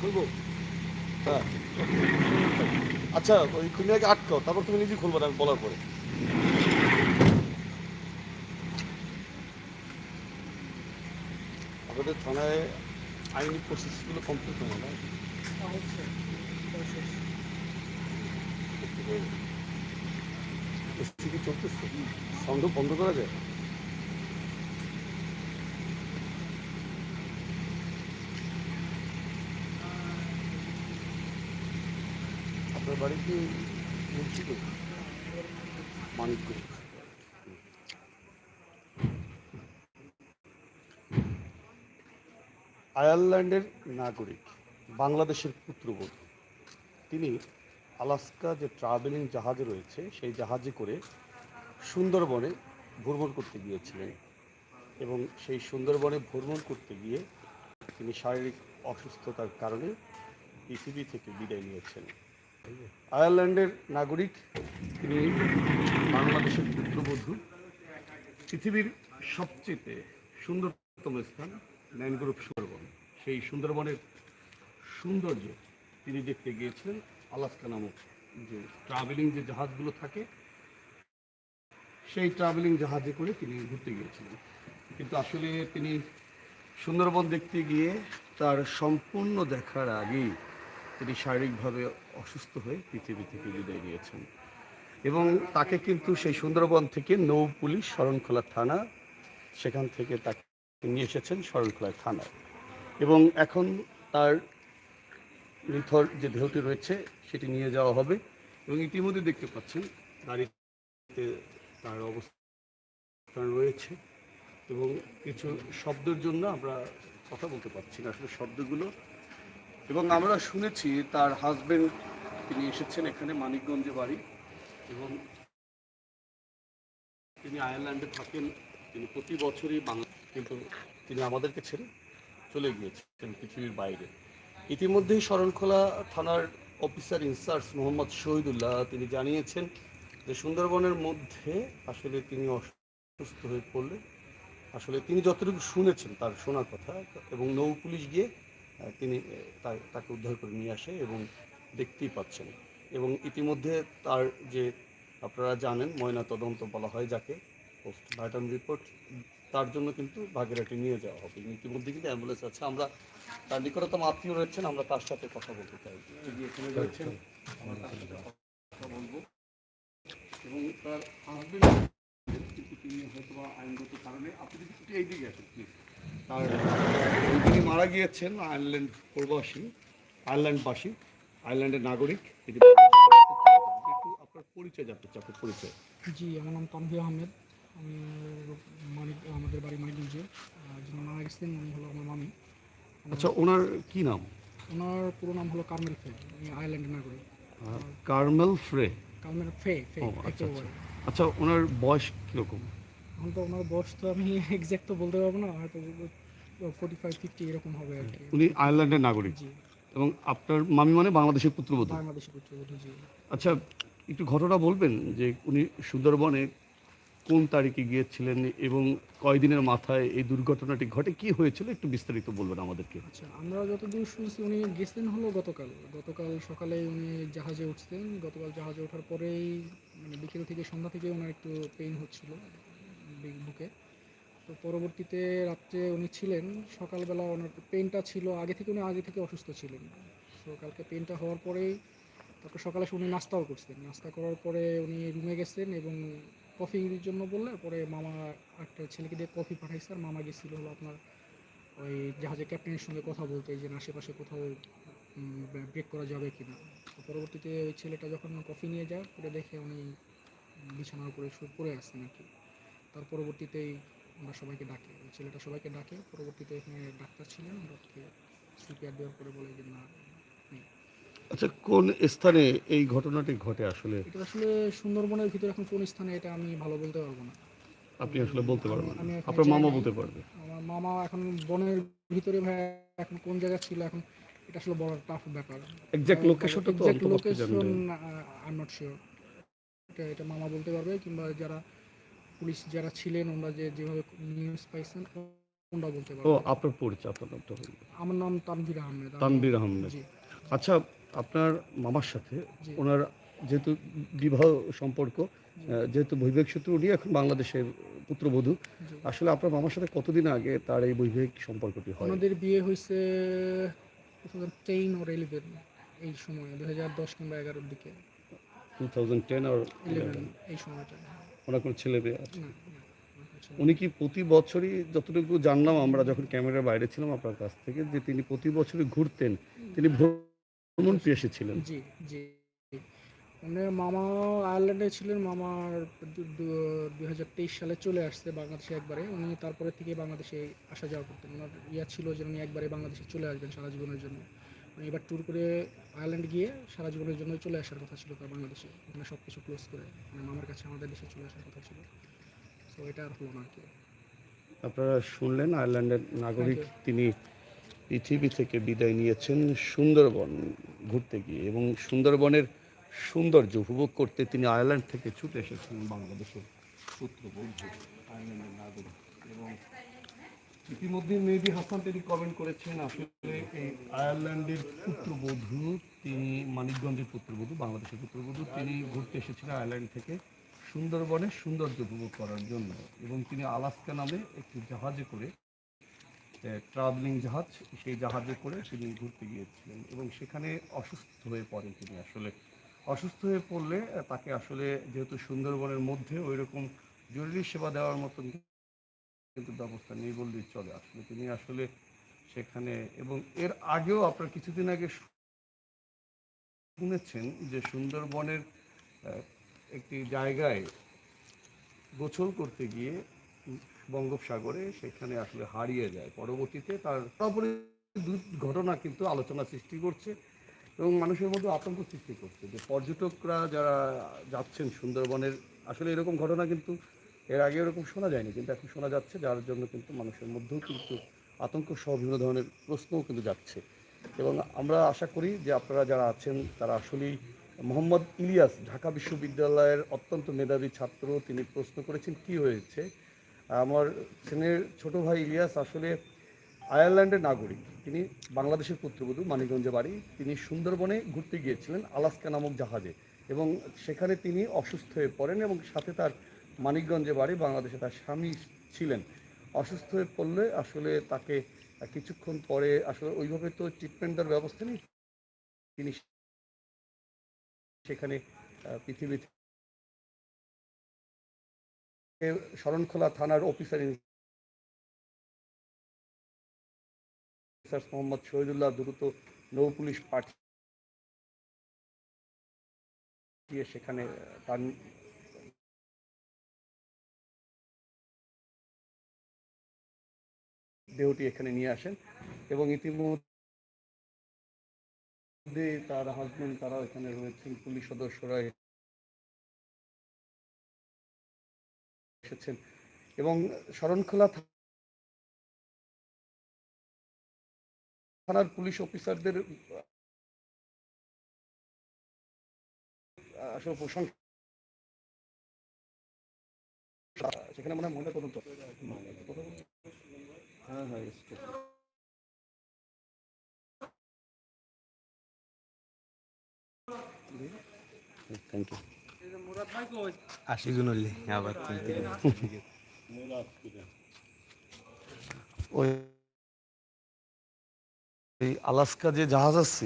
খুলবো? হ্যাঁ। আচ্ছা ওই তুমি আগে আটকাও, তারপর তুমি নিজে খুলবো আমি বলার পরে। আমাদের থানায় আইনি প্রসেসগুলো কমপ্লিট হয় না? চলতেছে? সাউন্ড বন্ধ করা যায়? আপনার বাড়ি কি মানিকগঞ্জ। আয়ারল্যান্ডের নাগরিক, বাংলাদেশের পুত্রবধূ। তিনি আলাস্কা যে ট্রাভেলিং জাহাজে রয়েছে, সেই জাহাজে করে সুন্দরবনে ভ্রমণ করতে গিয়েছিলেন এবং সেই সুন্দরবনে ভ্রমণ করতে গিয়ে তিনি শারীরিক অসুস্থতার কারণে পৃথিবী থেকে বিদায় নিয়েছেন। আয়ারল্যান্ডের নাগরিক, তিনি বাংলাদেশের পুত্রবধূ। পৃথিবীর সবচেয়ে সুন্দরতম স্থান ম্যানগ্রোভ সুন্দরবন। সেই সুন্দরবনের সৌন্দর্য তিনি দেখতে গিয়েছিলেন আলাস্কা নামক যে ট্রাভেলিং যে জাহাজগুলো থাকে, সেই ট্রাভেলিং জাহাজে করে তিনি ঘুরতে গিয়েছিলেন। কিন্তু আসলে তিনি সুন্দরবন দেখতে গিয়ে তার সম্পূর্ণ দেখার আগেই তিনি শারীরিকভাবে অসুস্থ হয়ে পৃথিবী থেকে বিদায় নিয়েছেন। এবং তাকে কিন্তু সেই সুন্দরবন থেকে নৌ পুলিশ শরণখোলা থানা, সেখান থেকে তাকে নিয়ে এসেছেন শরণখোলা থানায় এবং এখন তার নিথর যে দেহটি রয়েছে, সেটি নিয়ে যাওয়া হবে। এবং ইতিমধ্যে দেখতে পাচ্ছেন, গাড়িতে তার অবস্থান রয়েছে। এবং কিছু শব্দের জন্য আমরা কথা বলতে পারছি না। আসলে শব্দগুলো এবং আমরা শুনেছি তার হাজবেন্ড তিনি এসেছেন এখানে মানিকগঞ্জে বাড়ি এবং তিনি আয়ারল্যান্ডে থাকেন। তিনি প্রতি বছরই বাংলা, কিন্তু তিনি আমাদেরকে ছেড়ে চলে গিয়েছেন পৃথিবীর বাইরে। ইতিমধ্যেই শরণখোলা থানার অফিসার ইনচার্জ মোহাম্মদ শহীদুল্লাহ, তিনি জানিয়েছেন যে সুন্দরবনের মধ্যে আসলে তিনি অসুস্থ হয়ে পড়লে, আসলে তিনি যতটুকু শুনেছেন তার শোনার কথা, এবং নৌ পুলিশ গিয়ে তিনি তাকে উদ্ধার করে নিয়ে আসে এবং দেখতেই পাচ্ছেন। এবং ইতিমধ্যে তার যে আপনারা জানেন, ময়না তদন্ত বলা হয় যাকে, পোস্টমর্টম রিপোর্ট, তার জন্য কিন্তু বাগেরহাটে নিয়ে যাওয়া হবে। ইতিমধ্যে কিন্তু অ্যাম্বুলেন্স আছে। আমরা তার নিকটতম আত্মীয় রয়েছেন, আমরা তার সাথে কথা বলতে চাই। এই এবং তার হাজবেন্ড কিন্তু তিনি হয়তো আইনগত কারণে আপনি যদি একটু এইদিকে আসেন প্লিজ তার তিনি মারা গিয়েছেন আয়ারল্যান্ড প্রবাসী আয়ারল্যান্ডবাসী আয়ারল্যান্ডের নাগরিক। একটু আপনার পরিচয় জানতে চাই আপনার পরিচয়। জি আমার নাম তানভীর আহমেদ। আমি মানিক আমাদের বাড়ি মানিকগঞ্জে। যিনি মারা গেছেন উনি হলো আমার মামি। আচ্ছা ওনার কি নাম? ওনার পুরো নাম হলো কার্মেল ফে উনি আয়ারল্যান্ডের নাগরিক। কার্মেল ফ্রে কার্মেল ফে ফে আচ্ছা, আচ্ছা। আচ্ছা ওনার বয়স কীরকম? এখন তো ওনার বয়স তো আমি এক্সাক্ট তো বলতে পারব না হয়তো ফোর্টি ফাইভ ফিফটি এরকম হবে আর কি। উনি আয়ারল্যান্ডের নাগরিক। জি। এবং আপনার মামি মানে বাংলাদেশের পুত্রবধূ। বাংলাদেশি পুত্রবধূ জি। আচ্ছা একটু ঘটনা বলবেন যে উনি সুন্দরবনে কোন তারিখে গিয়েছিলেন এবং কয়দিনের মাথায় এই দুর্ঘটনাটি ঘটে? কি হয়েছিল? একটু বিস্তারিত বলবেন আমাদেরকে। আচ্ছা আমরা যতদূর শুনছি উনি গেছেন হলো গতকাল। গতকাল সকালে উনি জাহাজে উঠছেন গতকাল জাহাজে ওঠার পরেই মানে বিকেল থেকে সন্ধ্যা থেকে ওনার একটু পেইন হচ্ছিল। বুকে। তো পরবর্তীতে রাত্রে উনি ছিলেন। সকালবেলা ওনার পেনটা ছিল, আগে থেকে উনি আগে থেকে অসুস্থ ছিলেন। তো কালকে পেইনটা হওয়ার পরেই তারপর সকালে উনি নাস্তাও করছেন। নাস্তা করার পরে উনি রুমে গেছেন এবং কফির জন্য বললে, পরে মামা একটা ছেলেকে দিয়ে কফি পাঠাইছে। আর মামা গেছিল হলো আপনার ওই জাহাজের ক্যাপ্টেনের সঙ্গে কথা বলতে, যে আশেপাশে কোথাও ব্রেক করা যাবে কি না পরবর্তীতে ওই ছেলেটা যখন কফি নিয়ে যায় পরে দেখে উনি বিছানার উপরে শুয়ে পড়ে আসছেন আর কি। তার পরবর্তীতেই আমরা সবাইকে ডাকে। ওই ছেলেটা সবাইকে ডাকে পরবর্তীতে এখানে ডাক্তার ছিলেন ডাক্তারকে সিপিআর দেওয়ার পরে বলে যে না আচ্ছা কোন স্থানে এই ঘটনাটি ঘটে আসলে? এটা আসলে সুন্দরবনের ভিতরে এখন কোন স্থানে এটা আমি ভালো বলতে পারব না। আপনি আসলে বলতে পারবেন আপনার মামা বলতে পারবে। আমার মামা এখন বনের ভিতরে ভাই এখন কোন জায়গা ছিল এখন এটা আসলে বড় টাফ ব্যাপার। এক্সাক্ট লোকেশনটা তো লোকেশন আই নট শিওর এটা এটা মামা বলতে পারবে কিংবা যারা পুলিশ যারা ছিলেন ওনারা যে যেভাবে নিউজ পাইছেন কোনটা বলতে ও আপনার পরিচয় আপনার নামটা। আমার নাম তানভীর আহমেদ। তানভীর আহমেদ। জি। আচ্ছা আপনার মামার সাথে ওনার যেহেতু বিবাহ সম্পর্ক যেহেতু বৈবাহিক সূত্র উনি এখন বাংলাদেশের পুত্রবধূ। আসলে আপনার মামার সাথে কতদিন আগে তার এই বৈবাহিক সম্পর্কটি হয়? ওনাদের বিয়ে হয়েছে two thousand ten or eleven এই সময় দুই হাজার দশ কিংবা এগারোর দিকে। টু থাউজেন্ড টেন আর ইলেভেন এই সময়টা ওনার কোনো ছেলে মেয়ে আছে। উনি কি প্রতি বছরই, যতটুকু জানলাম আমরা যখন ক্যামেরার বাইরে ছিলাম আপনার কাছ থেকে, যে তিনি প্রতি বছরই ঘুরতেন। তিনি ভ্রমণ পেশে ছিলেন। জি জি। ওনার মামা আয়ারল্যান্ডে ছিলেন, মামার দুই হাজার তেইশ সালে চলে আসছে বাংলাদেশে একবারে। উনি তারপরে থেকে বাংলাদেশে আসা যাওয়া করতেন। ওনার ইয়া ছিল যে উনি একবারে বাংলাদেশে চলে আসবেন সারা জীবনের জন্য। এবার ট্যুর করে আয়ারল্যান্ড গিয়ে সারা জীবনের জন্য চলে আসার কথা ছিল তার বাংলাদেশে। ওখানে সব কিছু ক্লোজ করে মানে মামার কাছে আমাদের দেশে চলে আসার কথা ছিল। তো এটা আর হলো না আর কি। আপনারা শুনলেন আয়ারল্যান্ডের নাগরিক তিনি পৃথিবী থেকে বিদায় নিয়েছেন সুন্দরবন ঘুরতে গিয়ে এবং সুন্দরবনের সৌন্দর্য উপভোগ করতে তিনি আয়ারল্যান্ড থেকে ছুটে এসেছেন বাংলাদেশের পুত্রবধূ আয়ারল্যান্ডের নাগরিক এবং ইতিমধ্যে মেহেদি হাসান তিনি কমেন্ট করেছেন, আসলে এই আয়ারল্যান্ডের পুত্রবধূ, তিনি মানিকগঞ্জের পুত্রবধূ, বাংলাদেশের পুত্রবধূ, তিনি ঘুরতে এসেছিলেন আয়ারল্যান্ড থেকে সুন্দরবনের সৌন্দর্য উপভোগ করার জন্য এবং তিনি আলাস্কা নামে একটি জাহাজে করে ট্রাভেলিং জাহাজ, সেই জাহাজে করে তিনি ঘুরতে গিয়েছিলেন এবং সেখানে অসুস্থ হয়ে পড়েন তিনি আসলে। অসুস্থ হয়ে পড়লে তাকে আসলে যেহেতু সুন্দরবনের মধ্যে ওই রকম জরুরি সেবা দেওয়ার মতন কিন্তু ব্যবস্থা নেই বললেই চলে। আসলে তিনি আসলে সেখানে এবং এর আগেও আপনার কিছুদিন আগে শুনেছেন যে সুন্দরবনের একটি জায়গায় গোসল করতে গিয়ে বঙ্গোপসাগরে সেখানে আসলে হারিয়ে যায়। পরবর্তীতে তার তারপরে ঘটনা কিন্তু আলোচনা সৃষ্টি করছে এবং মানুষের মধ্যে আতঙ্ক সৃষ্টি করছে যে পর্যটকরা যারা যাচ্ছেন সুন্দরবনের, আসলে এরকম ঘটনা কিন্তু এর আগে এরকম শোনা যায়নি, কিন্তু এখন শোনা যাচ্ছে, যার জন্য কিন্তু মানুষের মধ্যেও কিন্তু আতঙ্ক সহ বিভিন্ন ধরনের প্রশ্নও কিন্তু যাচ্ছে। এবং আমরা আশা করি যে আপনারা যারা আছেন, তারা আসলেই মোহাম্মদ ইলিয়াস, ঢাকা বিশ্ববিদ্যালয়ের অত্যন্ত মেধাবী ছাত্র, তিনি প্রশ্ন করেছেন, কি হয়েছে? আমার ছেলের ছোট ভাই ইলিয়াস আসলে আয়ারল্যান্ডের নাগরিক। তিনি বাংলাদেশের পুত্রবধূ, মানিকগঞ্জে বাড়ি। তিনি সুন্দরবনে ঘুরতে গিয়েছিলেন আলাস্কা নামক জাহাজে এবং সেখানে তিনি অসুস্থ হয়ে পড়েন এবং সাথে তার মানিকগঞ্জে বাড়ি, বাংলাদেশে তার স্বামী ছিলেন। অসুস্থ হয়ে পড়লে আসলে তাকে কিছুক্ষণ পরে আসলে ওইভাবে তো ট্রিটমেন্ট দেওয়ার ব্যবস্থা নেই। তিনি সেখানে পৃথিবী শরণখোলা থানার অফিসার মোহাম্মদ শহীদুল্লাহ দ্রুত নৌ পুলিশ পাঠিয়ে সেখানে তার দেহটি এখানে নিয়ে আসেন এবং ইতিমধ্যে তার হাজবেন্ড তারা এখানে রয়েছেন, পুলিশ সদস্যরা এসেছেন এবং শরণখোলা থানার পুলিশ অফিসারদের আসলে সেখানে মনে হয় মহিলা তদন্ত হ্যাঁ হ্যাঁ স্টেপ থ্যাংক ইউ আশি গুণ হলে আবার ওই আলাস্কা যে জাহাজ আছে